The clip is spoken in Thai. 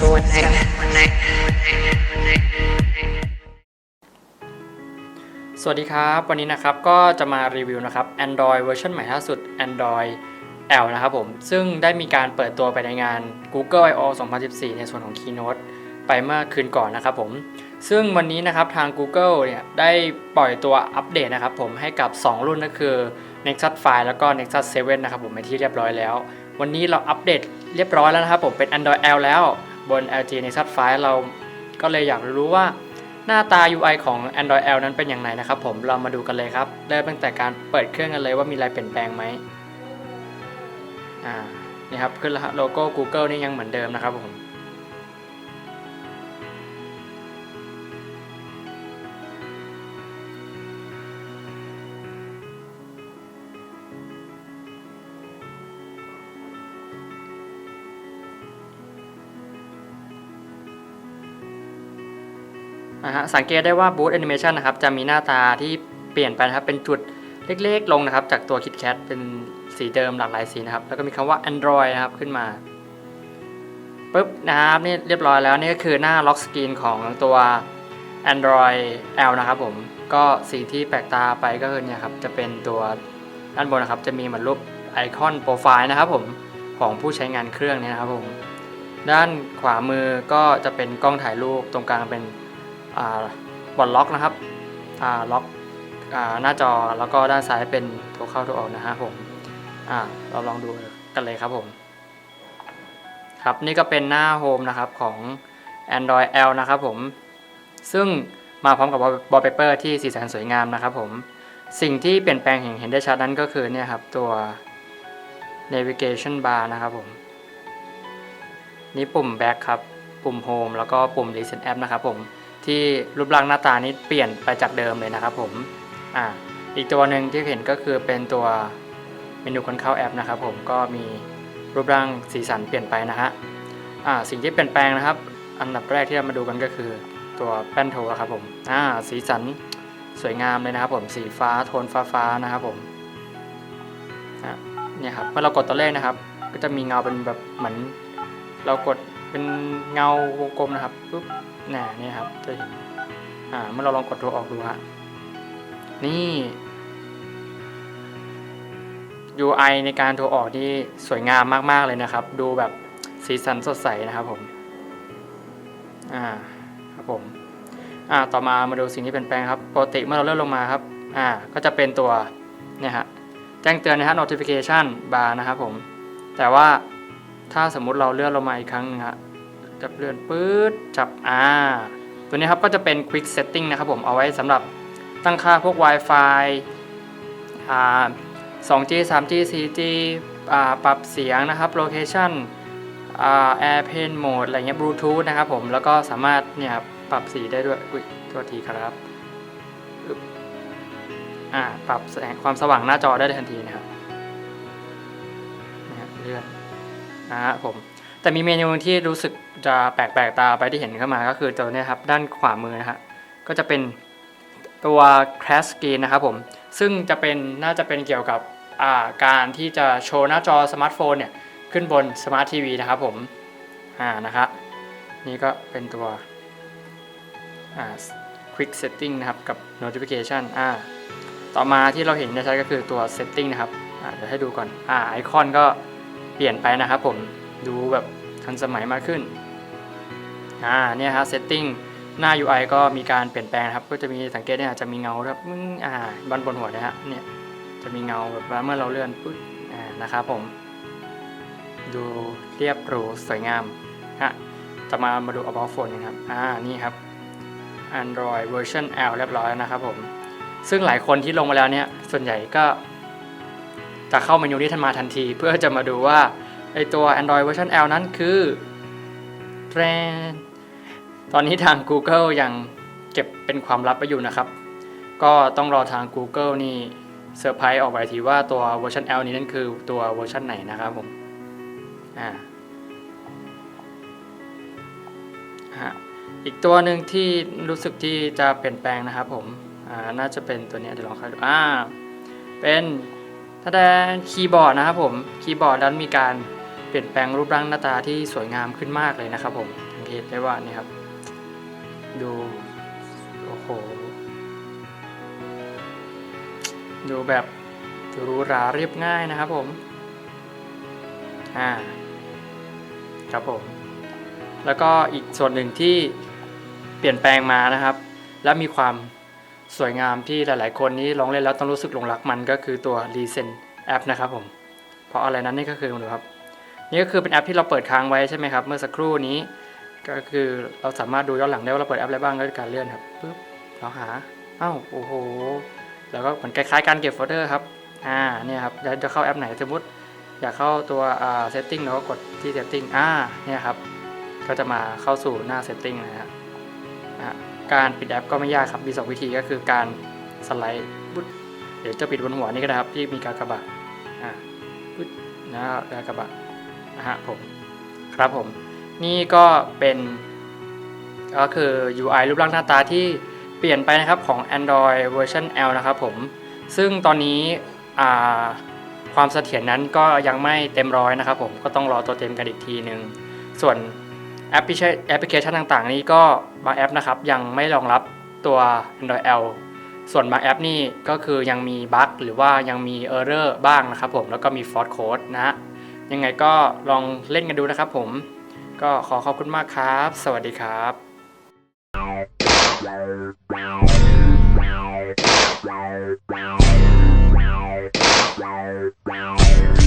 สวัสดีครับ วันนี้นะครับก็จะมารีวิวนะครับ Android เวอร์ชันใหม่ล่าสุด Android L นะครับผม ซึ่งได้มีการเปิดตัวไปในงาน Google I/O 2014 ในส่วนของ Keynote ไปเมื่อคืนก่อนนะครับผม ซึ่งวันนี้นะครับทาง Google เนี่ยได้ปล่อยตัวอัปเดตนะครับผมให้กับ 2 รุ่นก็คือ Nexus 5 แล้วก็ Nexus 7 นะครับผมเป็นที่เรียบร้อยแล้ว วันนี้เราอัปเดตเรียบร้อยแล้วนะครับผมเป็น Android L แล้ว บน LG Nexus 5 เราก็เลยอยากรู้ว่าหน้าตา UI ของ Android L นั้นเป็นอย่างไรนะครับผมเรามาดูกันเลยครับเริ่มตั้งแต่การเปิดเครื่องกันเลยว่ามีอะไรเปลี่ยนแปลงไหมอ่านี่ครับขึ้นโลโก้ Google นี่ยังเหมือนเดิมนะครับผม นะฮะสังเกตได้ว่า Boot Animation นะครับจะมีหน้าตาที่เปลี่ยนไปนะครับเป็นจุดเล็กๆลงนะครับ จากตัว KitKat เป็นสีเดิมหลากหลายสีนะครับ แล้วก็มีคำว่า Android นะครับขึ้นมาปุ๊บนะครับนี่เรียบร้อยแล้วนี่ก็คือหน้าล็อกสกรีนของตัว Android L นะครับผมก็สีที่แปลกตาไปก็คือเนี่ยครับจะเป็นตัวด้านบนนะครับ จะมีเหมือนรูปไอคอนโปรไฟล์นะครับผมของผู้ใช้งานเครื่องเนี่ยนะครับผมด้านขวามือก็จะเป็นกล้องถ่ายรูปตรงกลางเป็น บอดล็อกนะครับล็อกหน้าจอแล้วก็ด้านซ้ายเป็นโทรเข้าโทรออกนะฮะผมเราลองดูกันเลยครับผมครับนี่ก็เป็นหน้าโฮมนะครับของ Android L นะครับผม ซึ่งมาพร้อมกับบอลเปเปอร์ที่สีสันสวยงามนะครับผม สิ่งที่เปลี่ยนแปลงเห็นได้ชัดนั้นก็คือเนี่ยครับตัว navigation bar นะครับผม นี่ปุ่ม back ครับ ปุ่ม home แล้วก็ปุ่ม reset app นะครับผม ที่รูปร่างหน้าตานี้เปลี่ยนไปจากเดิมเลยนะครับผมอ่าอีกตัวหนึ่งที่เห็นก็คือเป็นตัวเมนูคนเข้าแอปนะครับ ผมก็มีรูปร่างสีสันเปลี่ยนไปนะฮะอ่าสิ่งที่เปลี่ยนแปลงนะครับ อันดับแรกที่เรามาดูกันก็คือตัวแป้นโทครับผมอ่าสีสันสวยงามเลยนะครับ ผมสีฟ้าโทนฟ้าฟ้านะครับผมเนี่ยครับเมื่อเรากดตัวเลขนะครับ ก็จะมีเงาเป็นแบบเหมือน เรากด เป็นเงาวงกลมนะครับปุ๊บน่ะนี่ครับจะเห็นอ่าเมื่อเราลองกดโทรออกดูฮะนี่ UI ในการโทรออกที่สวยงามมาก ๆ เลยนะครับ ดูแบบสีสันสดใสนะครับผมอ่าครับผมอ่าต่อมามาดูสิ่งที่เปลี่ยนแปลงครับปกติเมื่อเราเลื่อนลงมาครับอ่าก็จะเป็นตัวเนี่ยฮะแจ้งเตือนนะฮะ notification bar นะครับผม แต่ว่าถ้าสมมุติเราเลื่อนลงมาอีกครั้งนึงฮะ จับเลื่อนปื๊ดจับอ่าตัวนี้ครับก็จะเป็น quick setting นะครับผมเอาไว้สำหรับตั้งค่าพวก Wi-Fi อ่า 2G 3G 4G อ่าปรับเสียงนะครับ location อ่า airplane mode อะไรเงี้ย bluetooth นะครับผมแล้วก็สามารถเนี่ยครับปรับสีได้ด้วยอุ้ยโทษทีครับอ่าปรับแสงความสว่างหน้าจอได้ทันทีนะครับเลื่อนนะฮะผม แต่มีเมนูที่รู้สึกจะแปลกๆตาไปที่เห็นเข้ามาก็คือตัวนี้ครับด้านขวามือนะฮะก็จะเป็นตัว crash screen นะครับผมซึ่งจะเป็นน่าจะเป็นเกี่ยวกับอาการที่จะโชว์หน้าจอสมาร์ทโฟนเนี่ยขึ้นบนสมาร์ททีวีนะครับผมอ่านะครับนี่ก็เป็นตัวอ่า quick setting นะครับกับ notification อ่าต่อมาที่เราเห็นได้ชัดก็คือตัว setting นะครับอ่าเดี๋ยวให้ดูก่อนอ่าไอคอนก็เปลี่ยนไปนะครับผมดูแบบ ทันสมัยมากขึ้นอ่าเนี่ยฮะ setting หน้า UI ก็มีการเปลี่ยนแปลงครับ ก็จะมีสังเกตเนี่ยจะมีเงาครับมึงอ่าบนบนหัวนะฮะเนี่ยจะมีเงาแบบว่าเมื่อเราเลื่อนปุ๊บอ่านะครับผม ดูเรียบหรูสวยงามฮะจะมามาดู about phone กันครับอ่านี่ครับ Android version L เรียบร้อยแล้วนะครับผม ซึ่งหลายคนที่ลงมาแล้วเนี่ยส่วนใหญ่ก็จะเข้าเมนูนี้ทันมาทันที เพื่อจะมาดูว่า ไอตัว Android version L นั้นคือแทรตอนนี้ทาง Google ยังเก็บเป็นความลับไว้อยู่นะครับ ก็ต้องรอทาง Google นี่เซอร์ไพรส์ออกไปทีว่าตัวเวอร์ชัน L นี้นั่นคือตัวเวอร์ชันไหนนะครับผม อ่าอีกตัวหนึ่งที่รู้สึกที่จะเปลี่ยนแปลงนะครับผม อ่า น่าจะเป็นตัวนี้เดี๋ยวลองเข้าดูอ่า เป็นถ้าแดนคีย์บอร์ดนะครับผม คีย์บอร์ดนั้นมีการ เปลี่ยนแปลงรูปร่างหน้าตาที่สวยงามขึ้นมากเลยนะครับ ผมสังเห็นได้ว่านี่ครับ ดูโอ้โหดูแบบหรูหราเรียบง่ายนะครับผมอ่าครับผม แล้วก็อีกส่วนหนึ่งที่เปลี่ยนแปลงมานะครับ และมีความสวยงามที่หลาย ๆ คนนี้ลองเล่นแล้วต้องรู้สึกหลงรักมันก็คือตัว r e s e n แอปนะครับผม เพราะอะไรนั้นนี่ก็คือดูครับ นี่ก็คือเป็นแอปที่เราเปิดค้างไว้ใช่ไหมครับ เมื่อสักครู่นี้ ก็คือเราสามารถดูย้อนหลังได้ว่าเราเปิดแอปอะไรบ้างก็คือการเลื่อนครับปึ๊บเราหาอ้าวโอ้โหแล้วก็เหมือนคล้ายๆการเก็บโฟลเดอร์ครับอ่าเนี่ยครับแล้วจะเข้าแอปไหนสมมติอยากเข้าตัวอ่า setting เราก็กดที่ setting อ่าเนี่ยครับก็จะมาเข้าสู่หน้า setting นะฮะการปิดแอปก็ไม่ยากครับมีสองวิธีก็คือการสไลด์ปุ๊บเดี๋ยวจะปิดบนหัวนี่ก็ได้ครับที่มีการกระบะอ่าปุ๊บนะกากระบะ นะฮะผมครับผม นี่ก็เป็นก็คือ UI รูปร่างหน้าตาที่เปลี่ยนไปนะครับของ Android เวอร์ชัน L นะครับผม ซึ่งตอนนี้ความเสถียรนั้นก็ยังไม่เต็มร้อยนะครับผมก็ต้องรอตัวเต็มกันอีกทีหนึ่งส่วนแอปพลิเคชันแอปพลิเคชันต่างๆ นี้ก็บางแอปนะครับยังไม่รองรับตัว Android L ส่วนบางแอปนี่ก็คือยังมีบั๊กหรือว่ายังมี Error บ้างนะครับผมแล้วก็มี Fault Code นะฮะ ยังไงก็ลองเล่นกันดูนะครับผม ก็ขอขอบคุณมากครับ สวัสดีครับ Wow.